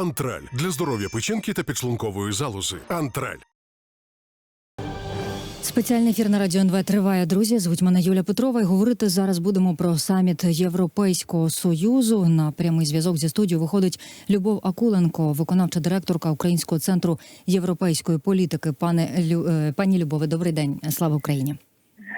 Антраль для здоров'я печінки та підшлункової залози. Антраль. Спеціальний ефір на радіо НВ триває. Друзі, звуть мене Юля Петрова. І говорити зараз будемо про саміт Європейського союзу. На прямий зв'язок зі студією виходить Любов Акуленко, виконавча директорка Українського центру європейської політики. Пане е, пані Любове, добрий день. Слава Україні.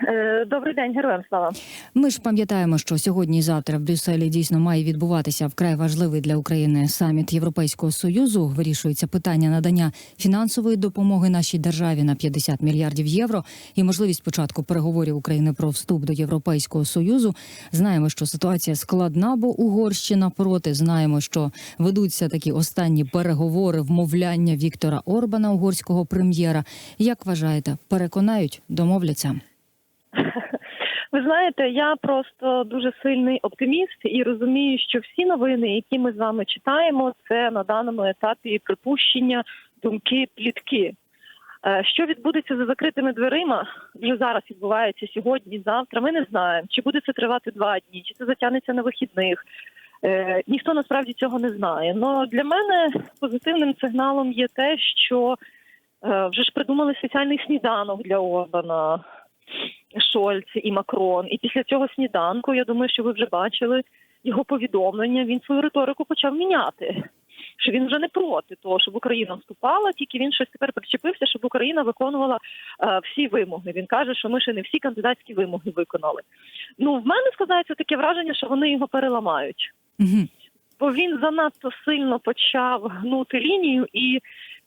Е, Добрий день, героям слава. Ми ж пам'ятаємо, що сьогодні і завтра в Брюсселі дійсно має відбуватися вкрай важливий для України саміт Європейського союзу. Вирішується питання надання фінансової допомоги нашій державі на 50 мільярдів євро і можливість початку переговорів України про вступ до Європейського союзу. Знаємо, що ситуація складна, бо Угорщина проти. Знаємо, що ведуться такі останні переговори, вмовляння Віктора Орбана, угорського прем'єра. Як вважаєте, переконають, домовляться? Ви знаєте, я просто дуже сильний оптиміст і розумію, що всі новини, які ми з вами читаємо, це на даному етапі припущення, думки, плітки. Е, Що відбудеться за закритими дверима, вже зараз відбувається сьогодні, завтра. Ми не знаємо, чи буде це тривати два дні, чи це затягнеться на вихідних. Е, Ніхто насправді цього не знає. Но для мене позитивним сигналом є те, що е, вже ж придумали спеціальний сніданок для Орбана. Шольц і Макрон. І після цього сніданку, я думаю, що ви вже бачили його повідомлення. Він свою риторику почав міняти. Що він вже не проти того, щоб Україна вступала, тільки він щось тепер причепився, щоб Україна виконувала е, всі вимоги. Він каже, що ми ще не всі кандидатські вимоги виконали. Ну, в мене складається таке враження, що вони його переламають Угу. бо він занадто сильно почав гнути лінію, і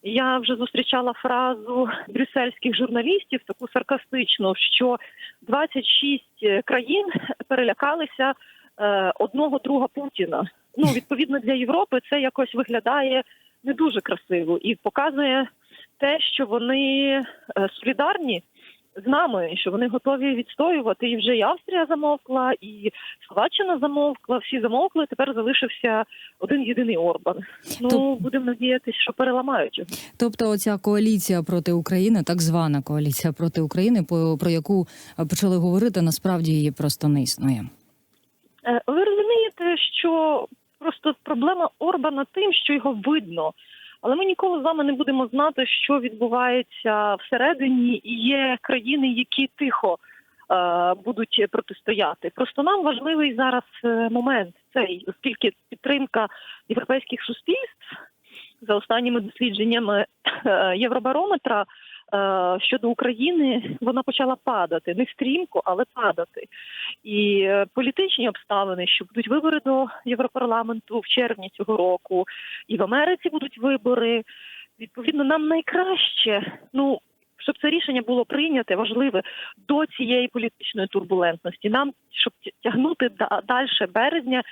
я вже зустрічала фразу брюссельських журналістів, таку саркастичну, що 26 країн перелякалися е, одного друга Путіна. Ну, відповідно для Європи, це якось виглядає не дуже красиво і показує те, що вони е, солідарні з нами, що вони готові відстоювати. І вже і Австрія замовкла, і Словаччина замовкла. Всі замовкли. Тепер залишився один єдиний Орбан. Ну То- будемо надіятися, що переламають. Тобто, оця коаліція проти України, так звана коаліція проти України, про яку почали говорити, насправді її просто не існує. Е, Ви розумієте, що просто проблема Орбана тим, що його видно. Але ми ніколи з вами не будемо знати, що відбувається всередині, і є країни, які тихо е, будуть протистояти. Просто нам важливий зараз е, момент цей, оскільки підтримка європейських суспільств за останніми дослідженнями е, Євробарометра щодо України вона почала падати не стрімко, але падати. І е, політичні обставини, що будуть вибори до Європарламенту в червні цього року, і в Америці будуть вибори. Відповідно, нам найкраще, ну щоб це рішення було прийняте, важливе до цієї політичної турбулентності. Нам щоб тягнути да- далі березня.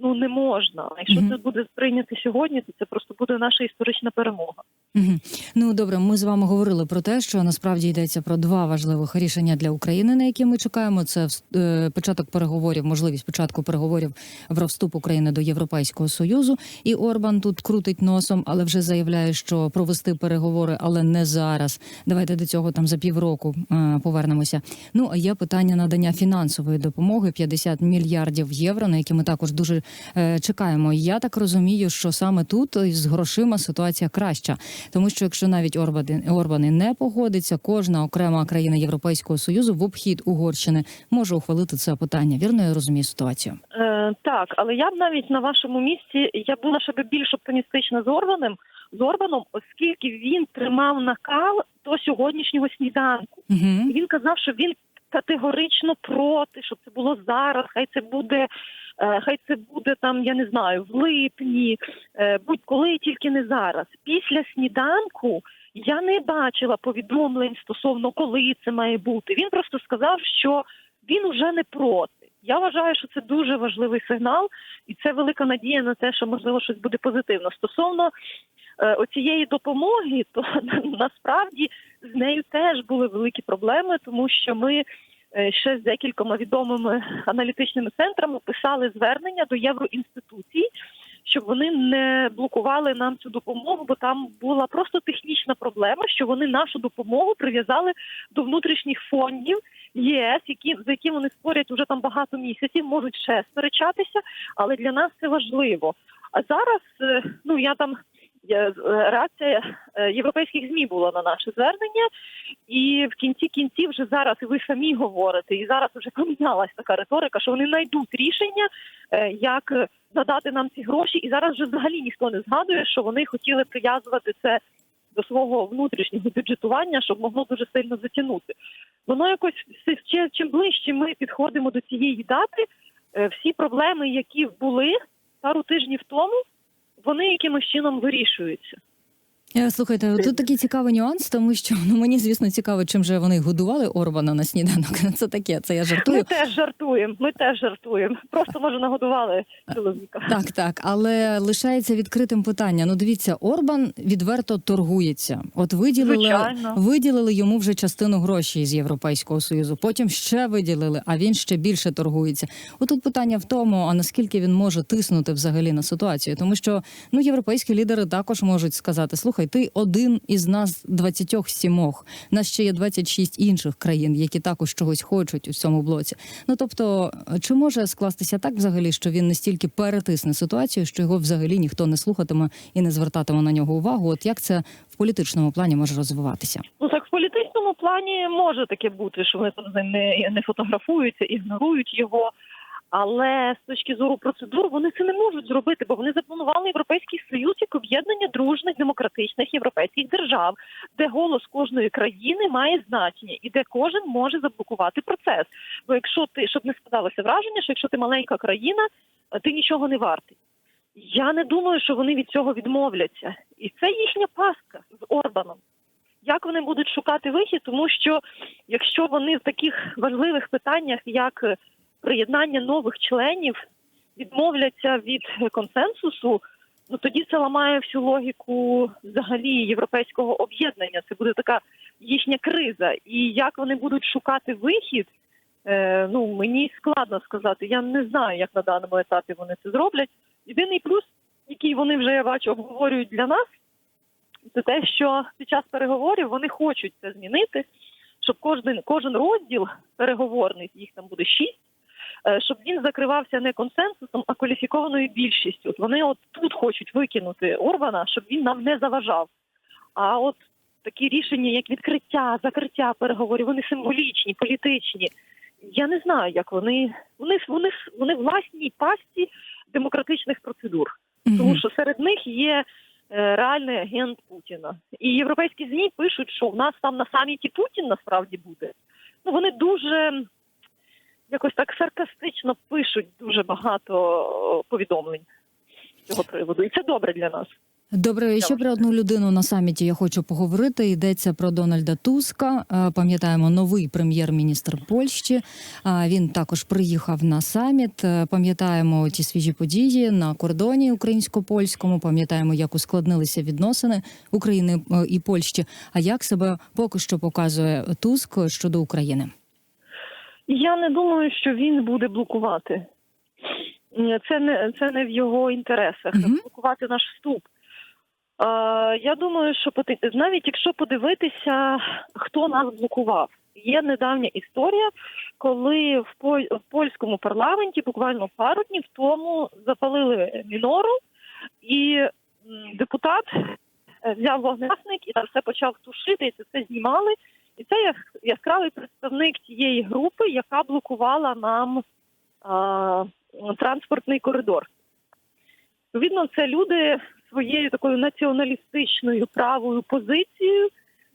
Ну не можна. Якщо Мгм. це буде прийнято сьогодні, то це просто буде наша історична перемога. Угу. Ну добре, ми з вами говорили про те, що насправді йдеться про два важливих рішення для України, на які ми чекаємо. Це е, початок переговорів, можливість початку переговорів про вступ України до Європейського союзу. І Орбан тут крутить носом, але вже заявляє, що провести переговори, але не зараз. Давайте до цього там за півроку е, повернемося. Ну а є питання надання фінансової допомоги 50 мільярдів євро, на які ми також дуже е, чекаємо. Я так розумію, що саме тут з грошима ситуація краща, тому що якщо навіть Орбани, Орбани не погодиться, кожна окрема країна Європейського союзу в обхід Угорщини може ухвалити це питання. Вірно я розумію ситуацію. Е, так, але я б навіть на вашому місці я була ще більш оптимістична з Орбаном, з Орбаном, оскільки він тримав накал до сьогоднішнього сніданку. Угу. Він казав, що він категорично проти, щоб це було зараз. Хай це буде, хай це буде там, я не знаю, в липні, е, будь-коли, тільки не зараз. Після сніданку я не бачила повідомлень стосовно коли це має бути. Він просто сказав, що він уже не проти. Я вважаю, що це дуже важливий сигнал, і це велика надія на те, що можливо щось буде позитивно. Стосовно е, оцієї допомоги, то насправді з нею теж були великі проблеми, тому що ми е, ще з декількома відомими аналітичними центрами писали звернення до євроінституцій, щоб вони не блокували нам цю допомогу, бо там була просто технічна проблема, що вони нашу допомогу прив'язали до внутрішніх фондів ЄС, які за які вони спорять уже там багато місяців, можуть ще сперечатися, але для нас це важливо. А зараз, е, ну я там е, реакція е, європейських змі була на наше звернення, і в кінці кінців вже зараз і ви самі говорите, і зараз вже помінялась така риторика, що вони знайдуть рішення, е, як е, надати нам ці гроші. І зараз вже взагалі ніхто не згадує, що вони хотіли прив'язувати це до свого внутрішнього бюджетування, щоб могло дуже сильно затягнути. Воно якось ще- чим ближче ми підходимо до цієї дати, е, всі проблеми, які були пару тижнів тому, вони якимось чином вирішуються. Е, Слухайте, тут такий цікавий нюанс, тому що ну мені звісно цікаво, чим же вони годували Орбана на сніданок. Це таке, це я Ми теж жартуємо. Ми теж жартуємо. Просто може нагодували чоловіка. Так, так, але лишається відкритим питання. Ну, дивіться, Орбан відверто торгується. От виділили, Звичайно. виділили йому вже частину грошей з Європейського союзу. Потім ще виділили, а він ще більше торгується. Отут питання в тому, а наскільки він може тиснути взагалі на ситуацію, тому що ну європейські лідери також можуть сказати: слухай, ти один із нас 27. Нас ще є 26 інших країн, які також чогось хочуть у цьому блоці. Ну тобто, чи може скластися так взагалі, що він настільки перетисне ситуацію, що його взагалі ніхто не слухатиме і не звертатиме на нього увагу? От як це в політичному плані може розвиватися? Ну так в політичному плані може таке бути, що вони там не, не фотографуються, ігнорують його. Але з точки зору процедур вони це не можуть зробити, бо вони запланували європейський союз як демократичних європейських держав, де голос кожної країни має значення і де кожен може заблокувати процес. Бо якщо ти щоб не складалося враження, що якщо ти маленька країна, е, ти нічого не вартий. Я не думаю, що вони від цього відмовляться, і це їхня пастка з Орбаном. Як вони будуть шукати вихід, тому що якщо вони в таких важливих питаннях, як е, приєднання нових членів, відмовляться від е, консенсусу, ну тоді це ламає всю логіку взагалі європейського об'єднання. Це буде така їхня криза. І як вони будуть шукати вихід, е, ну мені складно сказати. Я не знаю, як на даному етапі вони це зроблять. Єдиний плюс, який вони вже я бачу, обговорюють для нас, це те, що під час переговорів вони хочуть це змінити, щоб кожен кожен розділ переговорний, їх там буде шість, щоб він закривався не консенсусом, а кваліфікованою більшістю. Вони от тут хочуть викинути Орбана, щоб він нам не заважав. А от такі рішення, як відкриття, закриття переговорів, вони символічні, політичні. Я не знаю, як вони вони вони вони власній пасті демократичних процедур, тому що серед них є е, реальний агент Путіна. І європейські змі пишуть, що в нас там на саміті Путін насправді буде. Ну вони дуже якось так саркастично пишуть дуже багато повідомлень з цього приводу, і це добре для нас. Добре, ще про одну людину на саміті я хочу поговорити. Йдеться про Дональда Туска. Е, Пам'ятаємо новий прем'єр-міністр Польщі. А Він також приїхав на саміт. Е, Пам'ятаємо ті свіжі події на кордоні українсько-польському. Пам'ятаємо, як ускладнилися відносини України е, і Польщі. А як себе поки що показує Туск щодо України? Я не думаю, що він буде блокувати. Це не це не в його інтересах Мгм. блокувати наш вступ. Е, я думаю, що навіть якщо подивитися, хто нас блокував, є недавня історія, коли в, по- в польському парламенті буквально пару днів тому запалили мінору, і депутат е, взяв вогнегасник і все почав тушити, і це все знімали. І це яс- яскравий представник тієї групи, яка блокувала нам а, транспортний коридор. Відповідно, це люди своєю такою націоналістичною правою позицією,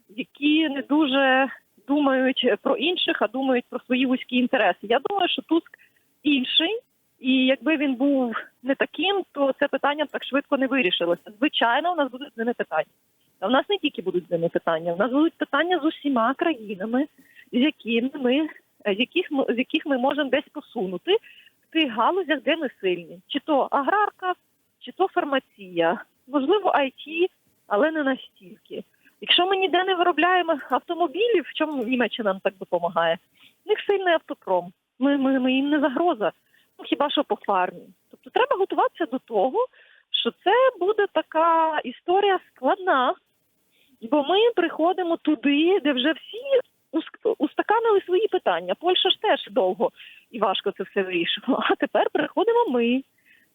які не дуже думають про інших, а думають про свої вузькі інтереси. Я думаю, що Туск інший, і якби він був не таким, то це питання так швидко не вирішилося. Звичайно, у нас будуть з ними питання. А в нас не тільки будуть з ними питання, в нас будуть питання з усіма країнами, з якими ми, з яких ми, з яких ми можемо десь посунути в тих галузях, де ми сильні, чи то аграрка, чи то фармація, можливо, IT, але не настільки. Якщо ми ніде не виробляємо автомобілів, в чому Німеччина нам так допомагає? В них сильний автопром. Ми, ми, ми їм не загроза. Ну хіба що по фармі. Тобто треба готуватися до того, що це буде така історія складна, бо ми приходимо туди, де вже всі устаканили свої питання. Польща ж теж довго і важко це все вирішувала. А тепер приходимо ми.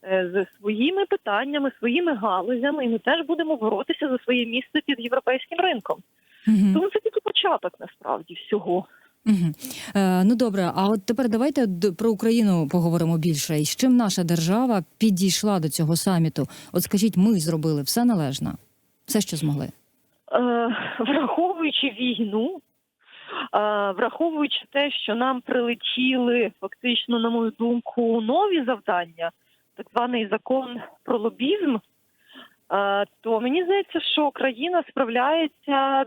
е, з своїми питаннями, своїми галузями, і ми теж будемо боротися за своє місце під європейським ринком. Мгм. Тому це тільки початок насправді всього. Мгм. Е, ну добре, а от тепер давайте про Україну поговоримо більше. І з чим наша держава підійшла до цього саміту? От скажіть, ми зробили все належно, все, що змогли. Е, враховуючи війну, е, враховуючи те, що нам прилетіли фактично, на мою думку, нові завдання, так званий закон про лобізм, е, то мені здається, що країна справляється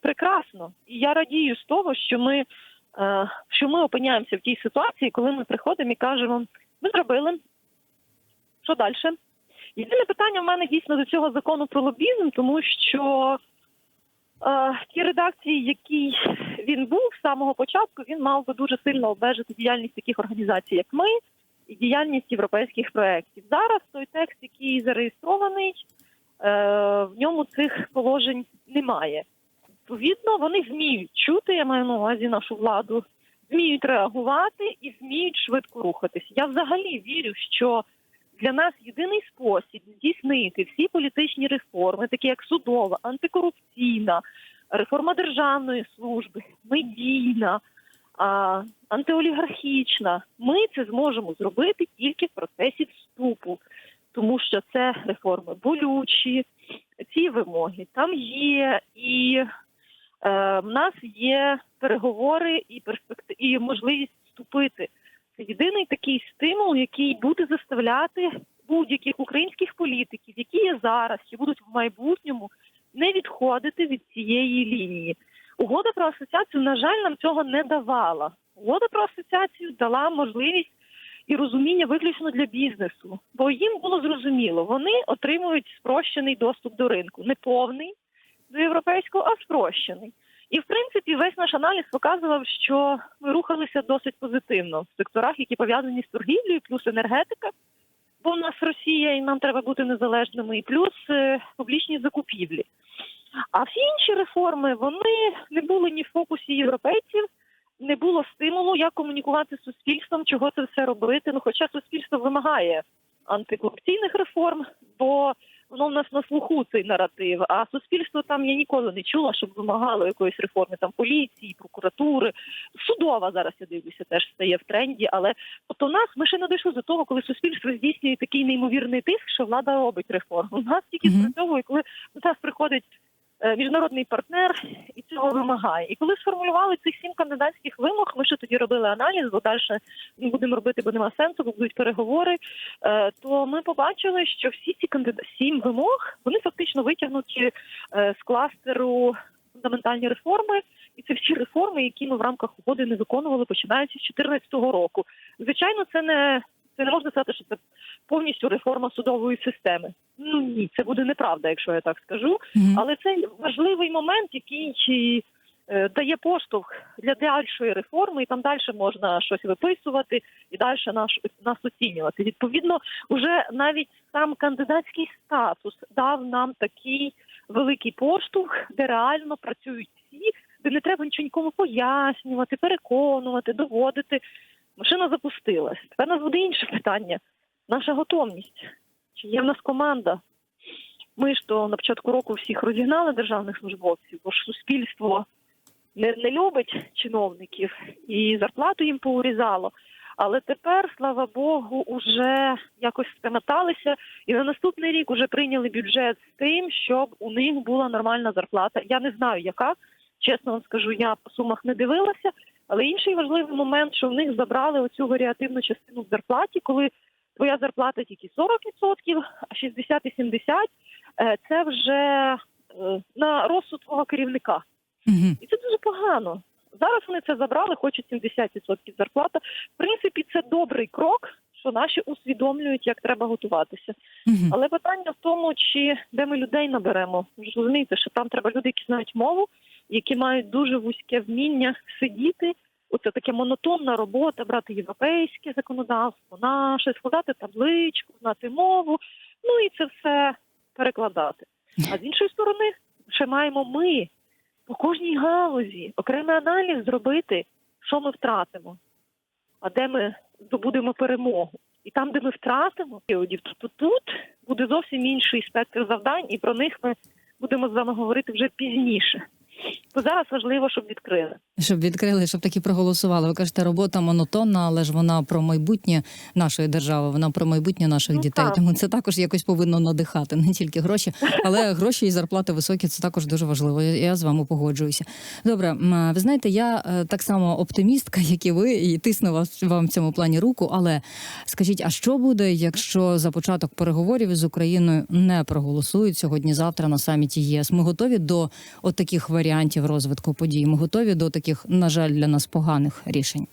прекрасно. І я радію з того, що ми, що ми опиняємося в тій ситуації, коли ми приходимо і кажемо: ми зробили, що далі? Єдине питання в мене дійсно до цього закону про лобізм, тому що е, ті редакції, який він був з самого початку, він мав би дуже сильно обмежити діяльність таких організацій, як ми, і діяльність європейських проєктів. Зараз той текст, який зареєстрований, е, в ньому цих положень немає. Відповідно, вони вміють чути, я маю на увазі нашу владу, вміють реагувати і вміють швидко рухатись. Я взагалі вірю, що для нас єдиний спосіб здійснити всі політичні реформи, такі як судова, антикорупційна, реформа державної служби, медійна, а, антиолігархічна. Ми це зможемо зробити тільки в процесі вступу, тому що це реформи болючі, ці вимоги там є, і е, в нас є переговори і перспектив, і можливість вступити. Єдиний такий стимул, який буде заставляти будь-яких українських політиків, які є зараз чи будуть в майбутньому, не відходити від цієї лінії. Угода про асоціацію, на жаль, нам цього не давала. Угода про асоціацію дала можливість і розуміння виключно для бізнесу, бо їм було зрозуміло, вони отримують спрощений доступ до ринку, не повний до європейського, а спрощений. І в принципі весь наш аналіз показував, що ми рухалися досить позитивно в секторах, які пов'язані з торгівлею, плюс енергетика, бо в нас Росія і нам треба бути незалежними, і плюс е, публічні закупівлі. А всі інші реформи вони не були ні в фокусі європейців, не було стимулу, як комунікувати з суспільством, чого це все робити. Ну, хоча суспільство вимагає антикорупційних реформ, бо воно в нас на слуху цей наратив. А суспільство там я ніколи не чула, щоб вимагало якоїсь реформи там поліції, прокуратури. Судова зараз я дивлюся, теж стає в тренді. Але от у нас ми ще не дійшли до того, коли суспільство здійснює такий неймовірний тиск, що влада робить реформу. У нас тільки спрацьовує, коли до нас приходить. Е, Міжнародний партнер і цього вимагає. І коли сформулювали цих сім кандидатських вимог, ми ще тоді робили аналіз, бо далі не будемо робити, бо нема сенсу, бо будуть переговори. Е, То ми побачили, що всі ці кандидат сім вимог вони фактично витягнуті е, з кластеру фундаментальні реформи, і це всі реформи, які ми в рамках угоди не виконували, починаючи з 2014 року. Звичайно, це не це не можна сказати, що це повністю реформа судової системи. Ну ні, це буде неправда, якщо я так скажу. Але це важливий момент, який е, дає поштовх для дальшої реформи, і там далі можна щось виписувати і далі нас, нас оцінювати. Відповідно, уже навіть сам кандидатський статус дав нам такий великий поштовх, де реально працюють всі, де не треба нічого нікому пояснювати, переконувати, доводити. Запустилась. Тепер нас буде інше питання. Наша готовність. Чи є в нас команда? Ми ж то на початку року всіх розігнали державних службовців, бо ж суспільство не, не любить чиновників і зарплату їм поурізало. Але тепер, слава Богу, уже якось скамоталися, і на наступний рік вже прийняли бюджет з тим, щоб у них була нормальна зарплата. Я не знаю, яка чесно вам скажу, я по сумах не дивилася. Але інший важливий момент, що в них забрали оцю варіативну частину в зарплаті, коли твоя зарплата тільки 40%, а 60 і 70 е, – це вже е, на розсуд твого керівника. Мгм. І це дуже погано. Зараз вони це забрали, хочуть 70% зарплата. В принципі, це добрий крок, що наші усвідомлюють, як треба готуватися. Мгм. Але питання в тому, чи де ми людей наберемо. Ви ж розумієте, що там треба люди, які знають мову, які мають дуже вузьке вміння сидіти. Оце таке монотонна робота, брати європейське законодавство, наше, складати табличку, знати мову, ну і це все перекладати. А з іншої сторони, ще маємо ми по кожній галузі окремий аналіз зробити, що ми втратимо, а де ми здобудемо перемогу. І там, де ми втратимо то тут буде зовсім інший спектр завдань, і про них ми будемо з вами говорити вже пізніше. То зараз важливо, щоб відкрили. Щоб відкрили, щоб таки проголосували. Ви кажете, робота монотонна, але ж вона про майбутнє нашої держави, вона про майбутнє наших Ну, дітей. так. Тому це також якось повинно надихати, не тільки гроші, але гроші і зарплати високі це також дуже важливо. Я я з вами погоджуюся. Добре, ви знаєте, я е, так само оптимістка, як і ви, і тисну вас вам в цьому плані руку. Але скажіть, а що буде, якщо за початок переговорів з Україною не проголосують сьогодні-завтра на саміті ЄС? Ми готові до от таких варіантів розвитку подій. Ми готові до таких, на жаль, для нас поганих рішень.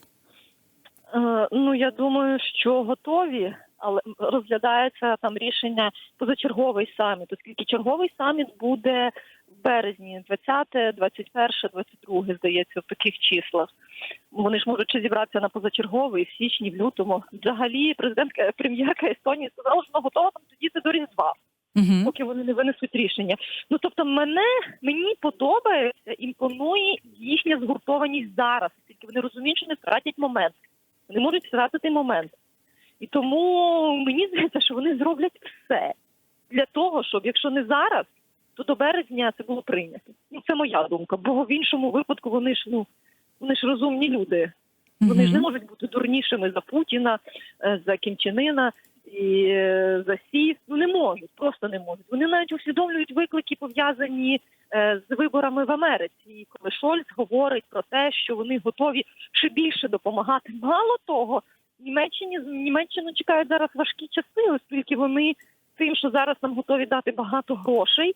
Е, ну я думаю, що готові, але розглядається там рішення позачерговий саміт, оскільки черговий саміт буде в березні, 20, 21, 22, здається, в таких числах. Вони ж можуть зібратися на позачерговий в січні, в лютому. Взагалі, президентка прем'єрка Естонії сказала, що вона готова там сидіти до Різдва. Угу. поки вони не винесуть рішення. Ну тобто, мене мені подобається, імпонує їхня згуртованість зараз, оскільки вони розуміють, що не втратять момент. Вони можуть втратити момент. І тому мені здається, що вони зроблять все для того, щоб якщо не зараз, то до березня це було прийнято. Ну це моя думка. Бо в іншому випадку вони ж ну вони ж розумні люди. Вони ж не можуть бути дурнішими за Путіна, е, за Кімчинина і е, за Сі. Ну не можуть, просто не можуть. Вони навіть усвідомлюють виклики, пов'язані е, з виборами в Америці. І коли Шольц говорить про те, що вони готові ще більше допомагати. Мало того, Німеччині Німеччину чекають зараз важкі часи, оскільки вони тим, що зараз нам готові дати багато грошей.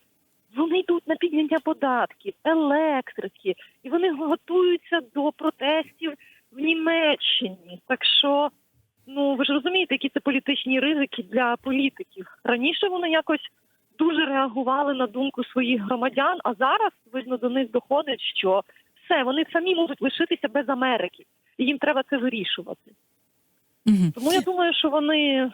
Вони йдуть на підняття податків, електрики, і вони готуються до протестів в Німеччині. Так що, ну ви ж розумієте, які це політичні ризики для політиків. Раніше вони якось дуже реагували на думку своїх громадян, а зараз видно до них доходить, що все вони самі можуть лишитися без Америки, і їм треба це вирішувати. Угу. Тому я думаю, що вони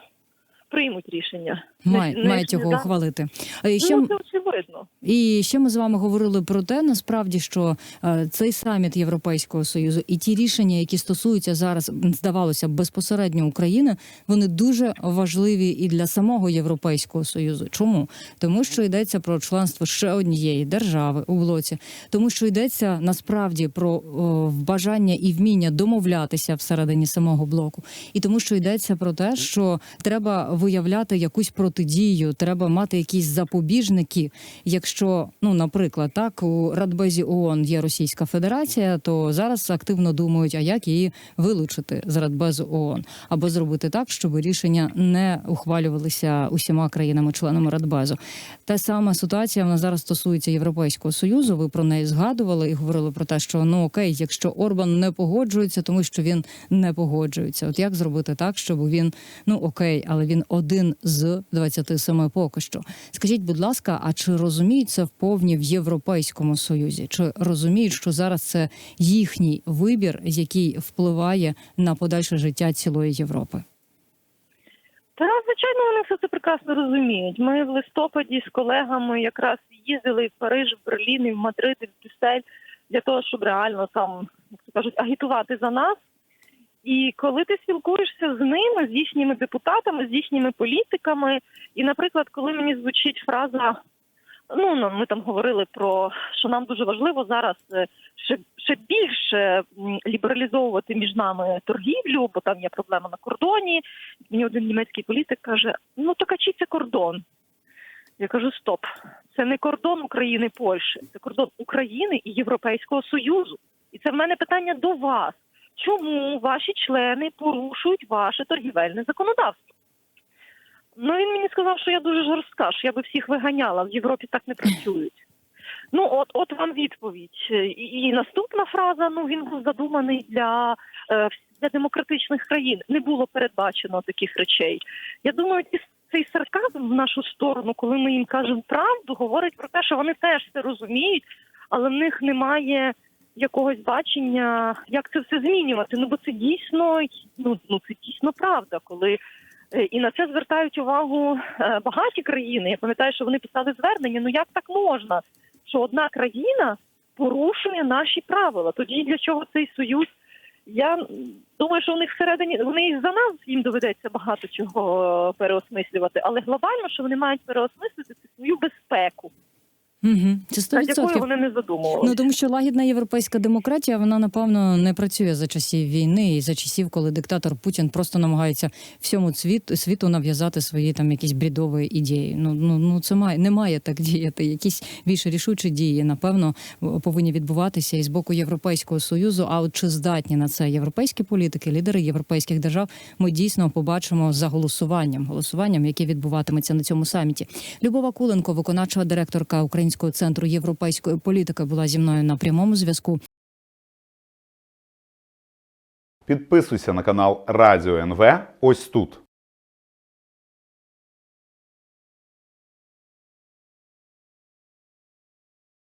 приймуть рішення. Має, Не- не- його не- ухвалити. І ще, Ну, це очевидно. і ще ми з вами говорили про те, насправді, що е, цей саміт Європейського союзу і ті рішення, які стосуються зараз, здавалося, безпосередньо України, вони дуже важливі і для самого Європейського союзу. Чому? Тому що йдеться про членство ще однієї держави у блоці, тому що йдеться насправді про о, бажання і вміння домовлятися всередині самого блоку, і тому, що йдеться про те, що треба виявляти якусь протидію, треба мати якісь запобіжники. Якщо, ну наприклад, так у Радбезі ООН є Російська Федерація, то зараз активно думають, а як її вилучити з Радбезу ООН, або зробити так, щоб рішення не ухвалювалися усіма країнами-членами Радбезу. Та сама ситуація вона зараз стосується Європейського союзу. Ви про неї згадували і говорили про те, що ну окей, якщо Орбан не погоджується, тому що він не погоджується. От як зробити так, щоб він ну окей, але він один з 27 поки що. Скажіть, будь ласка, а чи розуміють це вповні в Європейському Союзі? Чи розуміють, що зараз це їхній вибір, який впливає на подальше життя цілої Європи? Та звичайно, вони все це прекрасно розуміють. Ми в листопаді з колегами якраз їздили в Париж, в Берлін, і в Мадрид, і в Брюссель для того, щоб реально там, як кажуть, агітувати за нас. І коли ти спілкуєшся з ними, з їхніми депутатами, з їхніми політиками, і, наприклад, коли мені звучить фраза, ну ну, ми там говорили про що нам дуже важливо зараз е, ще, ще більше лібералізовувати між нами торгівлю, бо там є проблема на кордоні. Мені один німецький політик каже: ну так а чи це кордон? Я кажу: стоп, це не кордон України Польщі, це кордон України і Європейського Союзу. І це в мене питання до вас. Чому ваші члени порушують ваше торгівельне законодавство? Ну він мені сказав, що я дуже жорстка, що я би всіх виганяла. В Європі так не працюють. Ну, от, от вам відповідь. І, і наступна фраза: ну він був задуманий для, е, для демократичних країн. Не було передбачено таких речей. Я думаю, цей сарказм в нашу сторону, коли ми їм кажемо правду, говорить про те, що вони теж це розуміють, але в них немає якогось бачення, як це все змінювати. Ну бо це дійсно ну, ну це дійсно правда, коли. е, І на це звертають увагу е, багаті країни. Я пам'ятаю, що вони писали звернення. Ну як так можна, що одна країна порушує наші правила? Тоді для чого цей союз Я думаю, що у них всередині вони і за нас їм доведеться багато чого переосмислювати, але глобально, що вони мають переосмислити це свою безпеку, Угу. Це сто над якою вони не задумувалися. Ну тому що лагідна європейська демократія вона напевно не працює за часів війни і за часів, коли диктатор Путін просто намагається всьому світ, світу нав'язати свої там якісь брідові ідеї. Ну ну ну це має не має так діяти. Якісь більш рішучі дії, напевно, повинні відбуватися і з боку Європейського союзу. А от чи здатні на це європейські політики, лідери європейських держав, ми дійсно побачимо за голосуванням, голосуванням, яке відбуватиметься на цьому саміті. Любова Куленко, виконавча директорка Українського центру європейської політики, була зі мною на прямому зв'язку. Підписуйся на канал Радіо НВ ось тут.